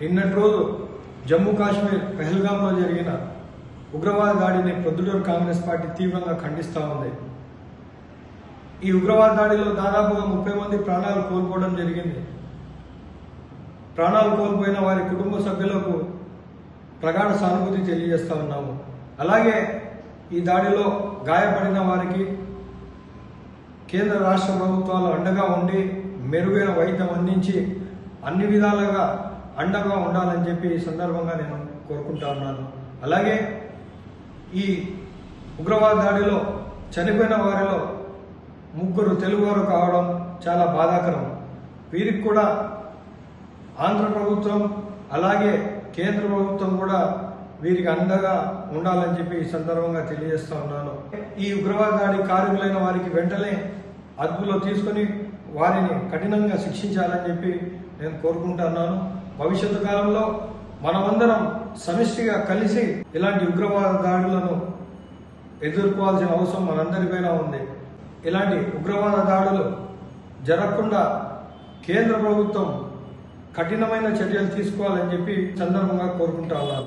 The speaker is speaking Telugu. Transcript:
నిన్నటి రోజు జమ్మూ కాశ్మీర్ పెహల్గాంలో జరిగిన ఉగ్రవాద దాడిని ప్రొద్దుటూరు కాంగ్రెస్ పార్టీ తీవ్రంగా ఖండిస్తూ ఉంది. ఈ ఉగ్రవాద దాడిలో దాదాపుగా ముప్పై మంది ప్రాణాలు కోల్పోవడం జరిగింది. ప్రాణాలు కోల్పోయిన వారి కుటుంబ సభ్యులకు ప్రగాఢ సానుభూతి తెలియజేస్తూ ఉన్నాము. అలాగే ఈ దాడిలో గాయపడిన వారికి కేంద్ర రాష్ట్ర ప్రభుత్వాలు అండగా ఉండి మెరుగైన వైద్యం అందించి అన్ని విధాలుగా అండగా ఉండాలని చెప్పి ఈ సందర్భంగా నేను కోరుకుంటా ఉన్నాను. అలాగే ఈ ఉగ్రవాద దాడిలో చనిపోయిన వారిలో ముగ్గురు తెలుగువారు కావడం చాలా బాధాకరం. వీరికి కూడా ఆంధ్ర ప్రభుత్వం అలాగే కేంద్ర ప్రభుత్వం కూడా వీరికి అండగా ఉండాలని చెప్పి ఈ సందర్భంగా తెలియజేస్తా ఉన్నాను. ఈ ఉగ్రవాద దాడి కారకులైన వారికి వెంటనే అదుపులో తీసుకొని వారిని కఠినంగా శిక్షించాలని చెప్పి నేను కోరుకుంటున్నాను భవిష్యత్తు కాలంలో మనమందరం సమిష్టిగా కలిసి ఇలాంటి ఉగ్రవాద దాడులను ఎదుర్కోవాల్సిన అవసరం మనందరిపైన ఉంది. ఇలాంటి ఉగ్రవాద దాడులు జరగకుండా కేంద్ర ప్రభుత్వం కఠినమైన చర్యలు తీసుకోవాలని చెప్పి సందర్భంగా కోరుకుంటా ఉన్నారు